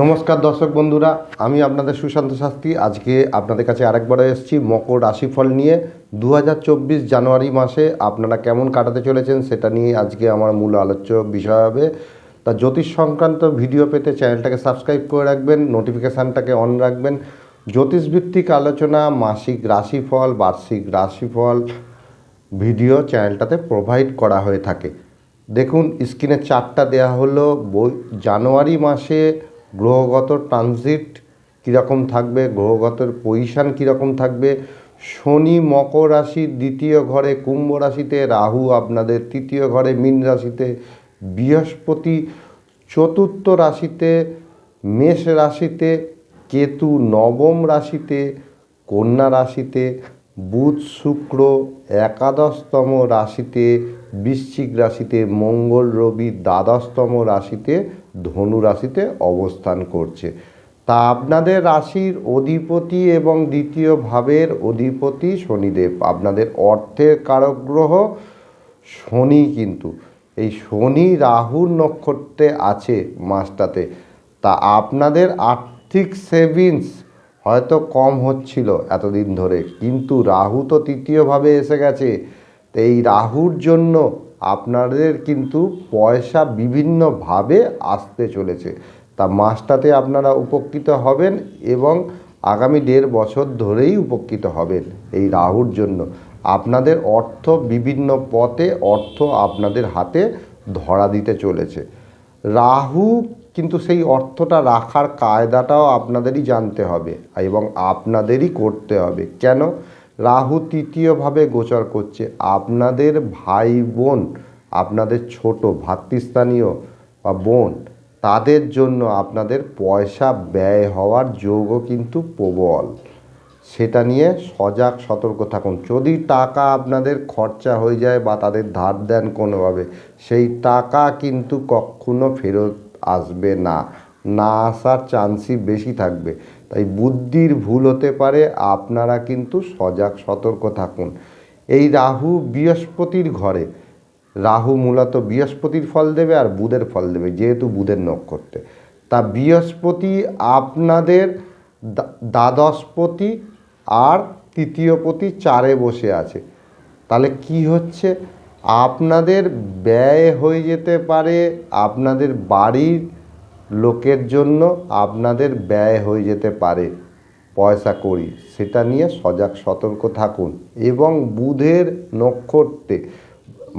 নমস্কার দর্শক বন্ধুরা, আমি আপনাদের সুশান্ত শাস্ত্রী। আজকে আপনাদের কাছে আরেকবার এসেছি মকর রাশিফল নিয়ে। দু হাজার চব্বিশ জানুয়ারি মাসে আপনারা কেমন কাটাতে চলেছেন সেটা নিয়ে আজকে আমার মূল আলোচ্য বিষয় হবে। তা জ্যোতিষ সংক্রান্ত ভিডিও পেতে চ্যানেলটাকে সাবস্ক্রাইব করে রাখবেন, নোটিফিকেশানটাকে অন রাখবেন। জ্যোতিষভিত্তিক আলোচনা, মাসিক রাশিফল, বার্ষিক রাশিফল ভিডিও চ্যানেলটাতে প্রোভাইড করা হয়ে থাকে। দেখুন, স্ক্রিনে চারটা দেয়া হলো, বই জানুয়ারি মাসে গ্রহগত ট্রানজিট কীরকম থাকবে, গ্রহগতর পজিশান কীরকম থাকবে? শনি মকর রাশির দ্বিতীয় ঘরে কুম্ভ রাশিতে, রাহু আপনাদের তৃতীয় ঘরে মীন রাশিতে, বৃহস্পতি চতুর্থ রাশিতে, মেষ রাশিতে, কেতু নবম রাশিতে, কন্যা রাশিতে, বুধ শুক্র একাদশতম রাশিতে বৃশ্চিক রাশিতে মঙ্গল রবি দ্বাদশতম রাশিতে ধনু রাশিতে অবস্থান করছে। তা আপনাদের রাশির অধিপতি এবং দ্বিতীয় ভাবের অধিপতি শনিদেব। আপনাদের অর্থের কারক গ্রহ শনি কিন্তু। এই শনি রাহুর নক্ষত্রে আছে মাসটাতে। তা আপনাদের আর্থিক সেভিংস হয়তো কম হচ্ছিল এতদিন ধরে। কিন্তু রাহু তো তৃতীয়ভাবে এসে গেছে। তো এই রাহুর জন্য আপনাদের কিন্তু পয়সা বিভিন্নভাবে আসতে চলেছে। তা মাসটাতে আপনারা উপকৃত হবেন এবং আগামী দেড় বছর ধরেই উপকৃত হবেন এই রাহুর জন্য। আপনাদের অর্থ বিভিন্ন পথে অর্থ আপনাদের হাতে ধরা দিতে চলেছে। রাহু কিন্তু সেই অর্থটা রাখার কায়দাটাও আপনাদেরই জানতে হবে এবং আপনাদেরই করতে হবে। কেন? রাহু তৃতীয়ভাবে গোচর করছে। আপনাদের ভাই বোন আপনাদের ছোট ভাতৃস্থানীয় বা বোন, তাদের জন্য আপনাদের পয়সা ব্যয় হওয়ার যোগও কিন্তু প্রবল। সেটা নিয়ে সজাগ, সতর্ক থাকুন। যদি টাকা আপনাদের খরচা হয়ে যায় বা তাদের ধার দেন কোনোভাবে, সেই টাকা কিন্তু কখনো ফেরত আসবে না। না আসার চান্সই বেশি থাকবে। তাই বুদ্ধির ভুল হতে পারে, আপনারা কিন্তু সজাগ, সতর্ক থাকুন। এই রাহু বৃহস্পতির ঘরে। রাহু মূলত বৃহস্পতির ফল দেবে আর বুধের ফল দেবে, যেহেতু বুধের নক্ষত্রে। তা বৃহস্পতি আপনাদের দ্বাদশপতি আর তৃতীয়পতি চারে বসে আছে। তাহলে কি হচ্ছে? আপনাদের ব্যয় হয়ে যেতে পারে, আপনাদের বাড়ির লোকের জন্য আপনাদের ব্যয় হয়ে যেতে পারে। পয়সা করি, সেটা নিয়ে সজাগ সতর্ক থাকুন এবং বুধের নক্ষত্রে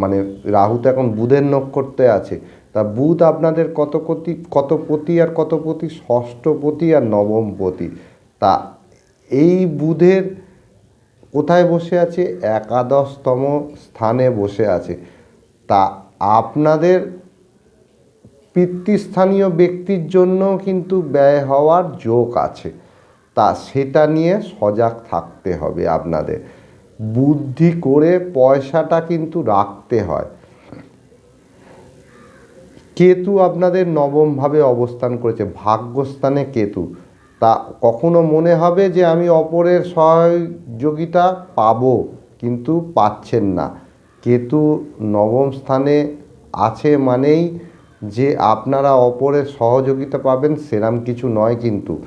মানে রাহু তো এখন বুধের নক্ষত্রে আছে, তা বুধ আপনাদের কত পতি কত পতি আর কত পতি? ষষ্ঠপতি আর নবমপতি তা এই বুধের কোথায় বসে আছে? একাদশতম স্থানে বসে আছে। তা আপনাদের পিতৃস্থানীয় ব্যক্তির জন্য কিন্তু ব্যয় হওয়ার যোগ আছে। তা সেটা নিয়ে সজাগ থাকতে হবে আপনাদের। বুদ্ধি করে পয়সাটা কিন্তু রাখতে হয়। কেতু আপনাদের নবমভাবে অবস্থান করেছে। ভাগ্যস্থানে কেতু। তা কখনো মনে হবে যে আমি অপরের সহযোগিতা পাব, কিন্তু পাচ্ছেন না। কেতু নবম স্থানে আছে মানেই যে আপনারা অপরের সহযোগিতা পাবেন সেরাম কিছু নয় কিন্তু।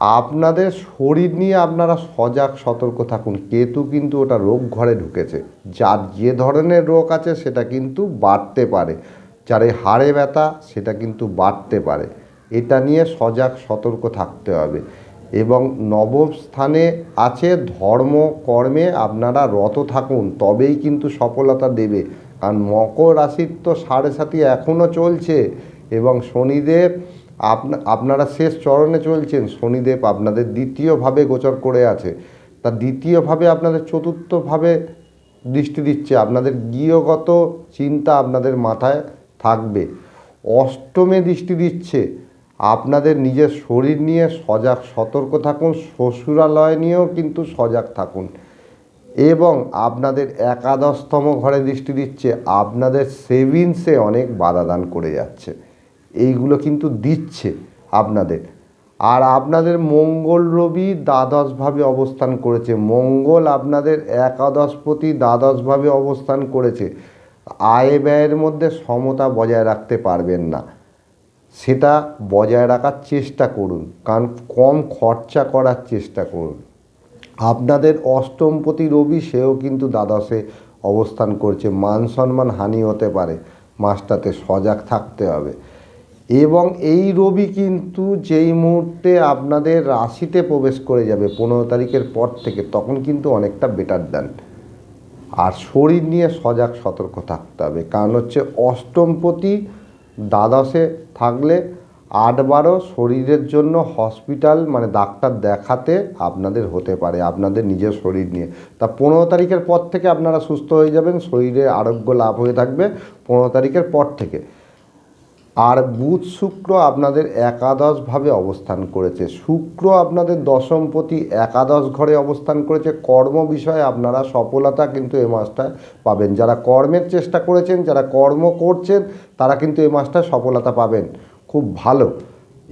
আপনাদের শরীর নিয়ে আপনারা সজাগ, সতর্ক থাকুন। কেতু কিন্তু ওটা রোগ ঘরে ঢুকেছে। যার যে ধরনের রোগ আছে সেটা কিন্তু বাড়তে পারে। যার এই হাড়ে ব্যথা সেটা কিন্তু বাড়তে পারে। এটা নিয়ে সজাগ, সতর্ক থাকতে হবে। এবং নবম স্থানে আছে ধর্ম, কর্মে আপনারা রত থাকুন। তবেই কিন্তু সফলতা দেবে। আর মকর রাশির তো সাড়ে সাথী এখনও চলছে এবং শনিদেব আপনা, আপনারা শেষ চরণে চলছেন, শনিদেব আপনাদের দ্বিতীয়ভাবে গোচর করে আছে। তা দ্বিতীয়ভাবে আপনাদের চতুর্থভাবে দৃষ্টি দিচ্ছে, আপনাদের গৃহগত চিন্তা আপনাদের মাথায় থাকবে। অষ্টমে দৃষ্টি দিচ্ছে, আপনাদের নিজের শরীর নিয়ে সজাগ, সতর্ক থাকুন, শ্বশুরালয় নিয়েও কিন্তু সজাগ থাকুন। এবং আপনাদের একাদশতম ঘরে দৃষ্টি দিচ্ছে, আপনাদের সেভিংসে অনেক বাধা দান করে যাচ্ছে। এইগুলো কিন্তু দিচ্ছে আপনাদের। আর আপনাদের মঙ্গল রবি দ্বাদশভাবে অবস্থান করেছে। মঙ্গল আপনাদের একাদশপতি দ্বাদশভাবে অবস্থান করেছে। আয় ব্যয়ের মধ্যে সমতা বজায় রাখতে পারবেন না। সেটা বজায় রাখার চেষ্টা করুন। কারণ কম খরচা করার চেষ্টা করুন। আপনাদের অষ্টমপতি রবি সেও কিন্তু দ্বাদশে অবস্থান করছে। মান সম্মান হানি হতে পারে। মাসটাতে সজাগ থাকতে হবে। এবং এই রবি কিন্তু যেই মুহূর্তে আপনাদের রাশিতে প্রবেশ করে যাবে পনেরো তারিখের পর থেকে, তখন কিন্তু অনেকটা বেটার দেন আর শরীর নিয়ে সজাগ সতর্ক থাকতে হবে। কারণ হচ্ছে অষ্টমপতি দ্বাদশে থাকলে আট বারো শরীরের জন্য হসপিটাল মানে ডাক্তার দেখাতে আপনাদের হতে পারে, আপনাদের নিজের শরীর নিয়ে। তা পনেরো তারিখের পর থেকে আপনারা সুস্থ হয়ে যাবেন, শরীরে আরোগ্য লাভ হয়ে থাকবে পনেরো তারিখের পর থেকে। আর বুধ শুক্র আপনাদের একাদশভাবে অবস্থান করেছে। শুক্র আপনাদের দশমপতি একাদশ ঘরে অবস্থান করেছে। কর্ম বিষয়ে আপনারা সফলতা কিন্তু এ মাসটায় পাবেন। যারা কর্মের চেষ্টা করেছেন, যারা কর্ম করছেন, তারা কিন্তু এই মাসটায় সফলতা পাবেন। খুব ভালো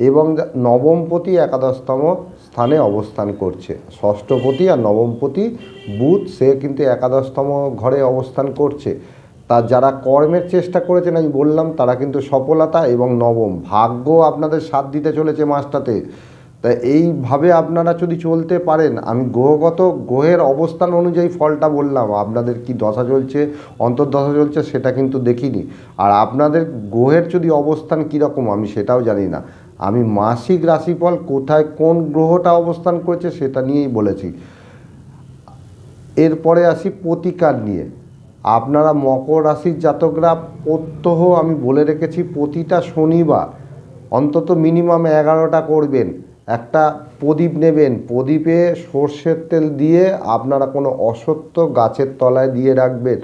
এবং নবমপতি একাদশতম স্থানে অবস্থান করছে। ষষ্ঠপতি আর নবমপতি বুধ, সে কিন্তু একাদশতম ঘরে অবস্থান করছে। তা যারা কর্মের চেষ্টা করেছেন, আমি বললাম, তারা কিন্তু সফলতা এবং নবম। ভাগ্য আপনাদের সাথ দিতে চলেছে মাসটাতে। তা এইভাবে আপনারা যদি চলতে পারেন, আমি গ্রহগত গ্রহের অবস্থান অনুযায়ী ফলটা বললাম, আপনাদের কি দশা চলছে, অন্তর্দশা চলছে সেটা কিন্তু দেখিনি। আর আপনাদের গ্রহের যদি অবস্থান কীরকম আমি সেটাও জানি না। আমি মাসিক রাশিফল কোথায় কোন গ্রহটা অবস্থান করেছে সেটা নিয়েই বলেছি। এরপরে আসি প্রতিকার নিয়ে। আপনারা মকর রাশির জাতকরা প্রত্যহ আমি বলে রেখেছি, প্রতিটা শনিবার অন্তত মিনিমাম এগারোটা করবেন। একটা প্রদীপ নেবেন, প্রদীপে সর্ষের তেল দিয়ে আপনারা কোনো অসত্য গাছের তলায় দিয়ে রাখবেন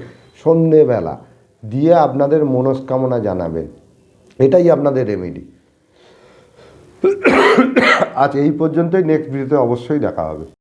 সন্ধেবেলা, দিয়ে আপনাদের মনস্কামনা জানাবেন। এটাই আপনাদের রেমেডি আজ এই পর্যন্তই। নেক্সট ভিডিওতে অবশ্যই দেখা হবে।